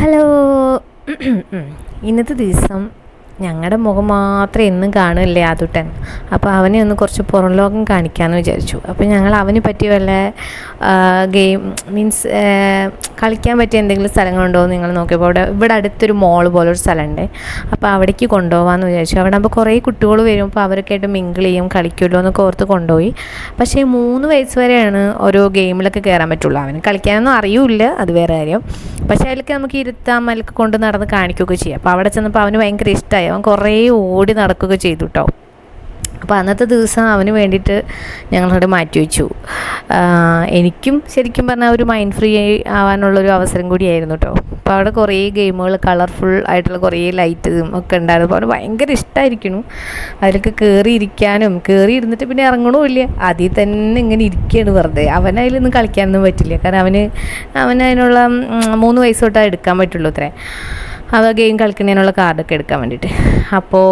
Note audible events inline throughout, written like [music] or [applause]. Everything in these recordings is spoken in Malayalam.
ഹലോ. [clears throat] ഇന്നത്തെ ദിവസം ഞങ്ങളുടെ മുഖം മാത്രം എന്നും കാണില്ലേ ആദുട്ടൻ അപ്പോൾ അവനെ ഒന്ന് കുറച്ച് പുറം ലോകം കാണിക്കാമെന്ന് വിചാരിച്ചു. അപ്പോൾ ഞങ്ങൾ അവന് പറ്റിയ വല്ല ഗെയിം മീൻസ് കളിക്കാൻ പറ്റിയ എന്തെങ്കിലും സ്ഥലങ്ങളുണ്ടോ എന്ന് നിങ്ങൾ നോക്കിയപ്പോൾ അവിടെ ഇവിടെ അടുത്തൊരു മോൾ പോലൊരു സ്ഥലമുണ്ട്. അപ്പോൾ അവിടേക്ക് കൊണ്ടുപോകാമെന്ന് വിചാരിച്ചു. അവിടെ ആകുമ്പോൾ കുറേ കുട്ടികൾ വരും. അപ്പോൾ അവരൊക്കെ ആയിട്ട് മിങ്കിൾ ചെയ്യും കളിക്കുമല്ലോ എന്നൊക്കെ ഓർത്ത് കൊണ്ടുപോയി. പക്ഷേ മൂന്ന് വയസ്സ് വരെയാണ് ഓരോ ഗെയിമിലൊക്കെ കയറാൻ പറ്റുള്ളൂ. അവന് കളിക്കാനൊന്നും അറിയില്ല അത് വേറെ കാര്യം. പക്ഷേ അതിലൊക്കെ നമുക്ക് ഇരുത്താം അതിലൊക്കെ കൊണ്ട് നടന്ന് കാണിക്കുകയൊക്കെ ചെയ്യാം. അപ്പോൾ അവിടെ ചെന്നപ്പോൾ അവന് ഭയങ്കര ഇഷ്ടമായി അവൻ കുറേ ഓടി നടക്കുക ചെയ്തു കേട്ടോ അപ്പോൾ അന്നത്തെ ദിവസം അവന് വേണ്ടിയിട്ട് ഞങ്ങളവിടെ മാറ്റി വെച്ചു. എനിക്കും ശരിക്കും പറഞ്ഞാൽ ഒരു മൈൻഡ് ഫ്രീ ആവാനുള്ളൊരു അവസരം കൂടിയായിരുന്നു കേട്ടോ അപ്പോൾ അവിടെ കുറേ ഗെയിമുകൾ കളർഫുൾ ആയിട്ടുള്ള കുറേ ലൈറ്റും ഒക്കെ ഉണ്ടായിരുന്നു. അപ്പോൾ അവന് ഭയങ്കര ഇഷ്ടമായിരിക്കണു അതിലൊക്കെ കയറി ഇരിക്കാനും കയറി ഇരുന്നിട്ട് പിന്നെ ഇറങ്ങണമില്ല അതിൽ തന്നെ ഇങ്ങനെ ഇരിക്കുകയാണ് വെറുതെ. അവനതിലൊന്നും കളിക്കാനൊന്നും പറ്റില്ല. കാരണം അവന് അവന് അതിനുള്ള മൂന്ന് വയസ്സ് തൊട്ടാ എടുക്കാൻ പറ്റുള്ളൂ അത്രേ. അവ ഗെയിം കളിക്കുന്നതിനുള്ള കാർഡൊക്കെ എടുക്കാൻ വേണ്ടിയിട്ട്. അപ്പോൾ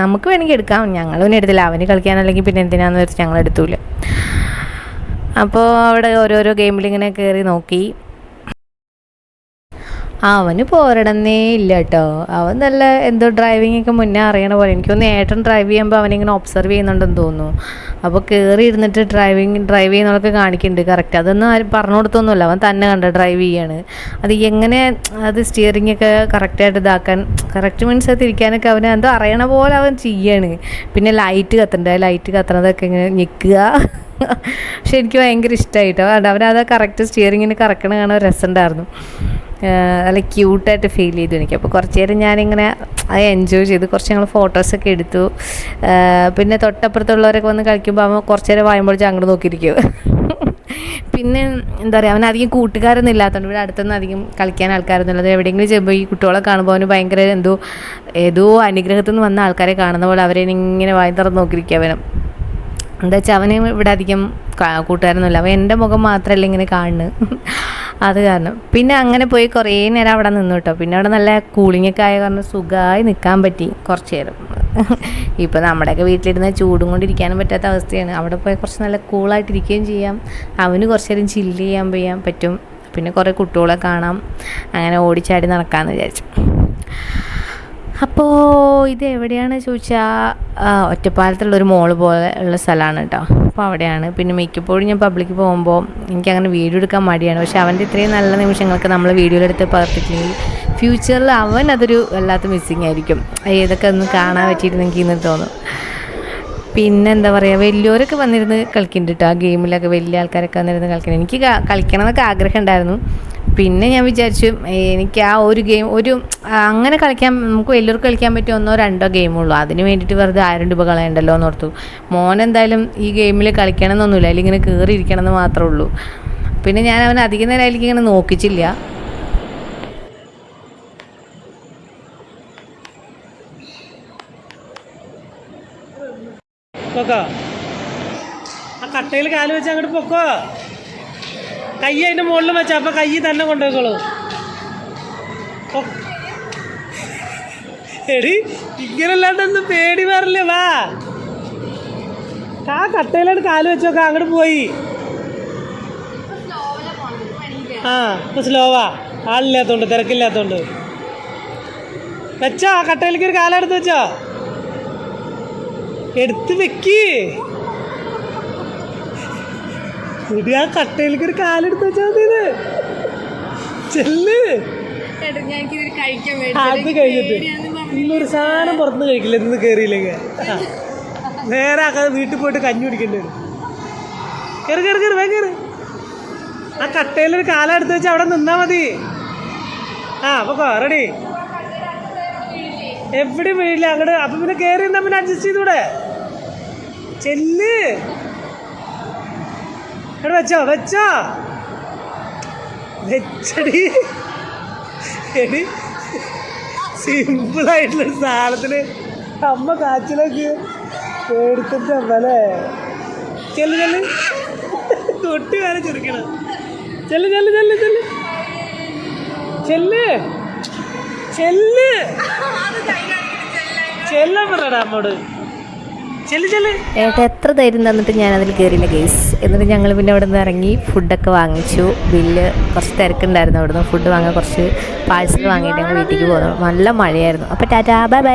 നമുക്ക് വേണമെങ്കിൽ എടുക്കാം. ഞങ്ങൾ പിന്നെ എടുത്തില്ല. അവന് കളിക്കാനല്ലെങ്കിൽ പിന്നെ എന്തിനാന്ന് വെച്ചാൽ ഞങ്ങൾ എടുത്തൂല. അപ്പോൾ അവിടെ ഓരോരോ ഗെയിമിൽ ഇങ്ങനെ കയറി നോക്കി. അവന് പോരടന്നേ ഇല്ല കേട്ടോ അവൻ നല്ല എന്തോ ഡ്രൈവിംഗ് ഒക്കെ മുന്നേ അറിയണ പോലെ. എനിക്ക് തോന്നുന്നു ഏട്ടൻ ഡ്രൈവ് ചെയ്യുമ്പോൾ അവനിങ്ങനെ ഒബ്സർവ് ചെയ്യുന്നുണ്ടെന്ന് തോന്നുന്നു. അപ്പോൾ കയറി ഇരുന്നിട്ട് ഡ്രൈവിങ് ഡ്രൈവ് ചെയ്യുന്നതൊക്കെ കാണിക്കുന്നുണ്ട്. കറക്റ്റ് അതൊന്നും ആരും പറഞ്ഞു കൊടുത്തൊന്നുമില്ല. അവൻ തന്നെ കണ്ട ഡ്രൈവ് ചെയ്യാണ്. അത് എങ്ങനെ അത് സ്റ്റിയറിംഗ് ഒക്കെ കറക്റ്റായിട്ട് ഇതാക്കാൻ കറക്റ്റ് മീൻസ് തിരിക്കാനൊക്കെ അവന് എന്തോ അറിയണ പോലെ അവൻ ചെയ്യാണ്. പിന്നെ ലൈറ്റ് കത്തണ്ട? ലൈറ്റ് കത്തണതൊക്കെ ഇങ്ങനെ ഞെക്കുക. പക്ഷെ എനിക്ക് ഭയങ്കര ഇഷ്ടമായിട്ടോ അവരത് കറക്റ്റ് സ്റ്റിയറിങ്ങിന് കറക്കണ കാണാൻ രസമുണ്ടായിരുന്നു. നല്ല ക്യൂട്ടായിട്ട് ഫീൽ ചെയ്തു എനിക്ക്. അപ്പോൾ കുറച്ച് നേരം ഞാനിങ്ങനെ അത് എൻജോയ് ചെയ്തു. കുറച്ച് ഞങ്ങൾ ഫോട്ടോസൊക്കെ എടുത്തു. പിന്നെ തൊട്ടപ്പുറത്തുള്ളവരൊക്കെ വന്ന് കളിക്കുമ്പോൾ അവൻ കുറച്ച് നേരം വായുമ്പോൾ അങ്ങോട്ട് നോക്കിയിരിക്കും. പിന്നെ എന്താ പറയുക അവൻ അധികം കൂട്ടുകാരൊന്നും ഇല്ലാത്തതുകൊണ്ട് ഇവിടെ അടുത്തൊന്നും അധികം കളിക്കാൻ ആൾക്കാരൊന്നും ഇല്ലാതെ എവിടെയെങ്കിലും ചെയ്യുമ്പോൾ ഈ കുട്ടികളെ കാണുമ്പോൾ അവന് ഭയങ്കര എന്തോ ഏതോ അനുഗ്രഹത്തിൽ നിന്ന് വന്ന ആൾക്കാരെ കാണുന്ന പോലെ അവരെ ഇങ്ങനെ വായി തുറന്ന് നോക്കിയിരിക്കുക അവനും. എന്താ വെച്ചാൽ അവന് ഇവിടെ അധികം കൂട്ടുകാരൊന്നുമില്ല. അവൻ എന്റെ മുഖം മാത്രമല്ല ഇങ്ങനെ കാണുന്നത്. അത് കാരണം. പിന്നെ അങ്ങനെ പോയി കുറേ നേരം അവിടെ നിന്നു കേട്ടോ. പിന്നെ അവിടെ നല്ല കൂളിംഗ് ഒക്കെ ആയ കാരണം സുഖമായി നിൽക്കാൻ പറ്റി കുറച്ച് നേരം. ഇപ്പോൾ നമ്മുടെയൊക്കെ വീട്ടിലിരുന്ന ചൂടും കൊണ്ടിരിക്കാനും പറ്റാത്ത അവസ്ഥയാണ്. അവിടെ പോയി കുറച്ച് നല്ല കൂളായിട്ടിരിക്കുകയും ചെയ്യാം. അവന് കുറച്ച് നേരം ചില്ല് ചെയ്യാൻ പറ്റും. പിന്നെ കുറേ കുട്ടികളെ കാണാം. അങ്ങനെ ഓടിച്ചാടി നടക്കാമെന്ന് വിചാരിച്ചു. അപ്പോൾ ഇത് എവിടെയാണ് ചോദിച്ചാൽ ഒറ്റപ്പാലത്തുള്ളൊരു മോൾ പോലെ ഉള്ള സ്ഥലമാണ് കേട്ടോ അപ്പോൾ അവിടെയാണ്. പിന്നെ മിക്കപ്പോഴും ഞാൻ പബ്ലിക്ക് പോകുമ്പോൾ എനിക്കങ്ങനെ വീഡിയോ എടുക്കാൻ മടിയാണ്. പക്ഷേ അവന്റെ ഇത്രയും നല്ല നിമിഷങ്ങൾക്ക് നമ്മൾ വീഡിയോയിലെടുത്ത് പകർത്തിട്ടില്ലെങ്കിൽ ഫ്യൂച്ചറിൽ അവൻ അതൊരു വല്ലാത്ത മിസ്സിങ് ആയിരിക്കും. ഏതൊക്കെ ഒന്ന് കാണാൻ പറ്റിയിരുന്നെങ്കിൽ എന്ന് തോന്നും. പിന്നെ എന്താ പറയുക വലിയവരൊക്കെ വന്നിരുന്ന് കളിക്കുന്നുണ്ട് കേട്ടോ ആ ഗെയിമിലൊക്കെ വലിയ ആൾക്കാരൊക്കെ വന്നിരുന്ന് കളിക്കുന്നത് എനിക്ക് കളിക്കണം എന്നൊക്കെ ആഗ്രഹം ഉണ്ടായിരുന്നു. പിന്നെ ഞാൻ വിചാരിച്ചു എനിക്ക് ആ ഒരു ഗെയിം ഒരു അങ്ങനെ കളിക്കാൻ നമുക്ക് വലിയവർക്ക് കളിക്കാൻ പറ്റിയ ഒന്നോ രണ്ടോ ഗെയിമുള്ളൂ അതിന് വേണ്ടിയിട്ട് വെറുതെ ആയിരം രൂപ കളയണ്ടല്ലോ എന്ന് ഓർത്തു. മോൻ എന്തായാലും ഈ ഗെയിമിൽ കളിക്കണം എന്നൊന്നുമില്ല അതിൽ ഇങ്ങനെ കയറി ഇരിക്കണം എന്ന് മാത്രമേ ഉള്ളൂ. പിന്നെ ഞാൻ അവൻ അധിക നേരം അതിലേക്ക് ഇങ്ങനെ നോക്കിച്ചില്ല. ആ കട്ടയിൽ കാൽ വെച്ച് അങ്ങോട്ട് പൊക്കോ? കൈ അതിന്റെ മുകളിൽ വെച്ച അപ്പൊ കൈ തന്നെ കൊണ്ടുപോയിക്കോളൂ. എടി ഇങ്ങനല്ലാണ്ട് ഒന്ന് പേടി വരില്ലേ വാ. ആ കട്ടയിലോട്ട് കാൽ വെച്ചോക്ക അങ്ങോട്ട് പോയി. ആ ഇപ്പൊ സ്ലോവാ ആളില്ലാത്തോണ്ട് തിരക്കില്ലാത്തോണ്ട്. വെച്ചോ ആ കട്ടയിലേക്ക് ഒരു കാലെടുത്ത് വെച്ചോ. എടുത്ത് വെക്ക്. ഇത് ആ കട്ടയിലേക്ക് ഒരു കാലെടുത്ത് വെച്ചാൽ മതി ഇത് ചെല്ല് അത് കഴിഞ്ഞിട്ട്. ഇന്നൊരു സാധനം പുറത്തുനിന്ന് കഴിക്കില്ല ഇന്ന് കയറിയില്ലെങ്കിൽ നേരെ ആക്കാതെ വീട്ടിൽ പോയിട്ട് കഞ്ഞി കുടിക്കേണ്ടി വരും. കയറി കയറി കയറി വേഗം കയറി ആ കട്ടയിലൊരു കാലെടുത്ത് വെച്ച് അവിടെ നിന്നാ മതി. ആ അപ്പൊ റെഡി. എവിടെ വീഴില്ല അങ്ങോട്ട് അപ്പൊ പിന്നെ കയറി നമ്മൾ പിന്നെ അഡ്ജസ്റ്റ് ചെയ്തൂടെ. ചെല്ല്. എവിടെ വെച്ചോ വെച്ചോ. വെച്ചടി. എടി. സിമ്പിളായിട്ടുള്ള സാധനത്തിന് അമ്മ കാച്ചിലേക്ക് പേടിച്ചിട്ട് അമ്മല്ലേ ചെല്ലു ചെല്ല്. തൊട്ടി വരെ ചെറുക്കണം ചെല്ല് ചെല്ല് ചെല്ല് ചെല്ല്. ചെല്ല്. ചെല്ല്. ചെല്ലാൻ പറയടാ അമ്മോട്. ഏട്ടാ എത്ര ധൈര്യം തന്നിട്ട് ഞാൻ അതിൽ കയറിയില്ല ഗേസ് എന്നിട്ട് ഞങ്ങൾ പിന്നെ അവിടെ നിന്ന് ഇറങ്ങി ഫുഡൊക്കെ വാങ്ങിച്ചു. ബില്ല് കുറച്ച് തിരക്കുണ്ടായിരുന്നു. അവിടുന്ന് ഫുഡ് വാങ്ങാൻ കുറച്ച് പാഴ്സൽ വാങ്ങിയിട്ട് ഞങ്ങൾ വീട്ടിലേക്ക് പോകുന്നു നല്ല മഴയായിരുന്നു. അപ്പോൾ ടാറ്റാ ബൈ ബൈ.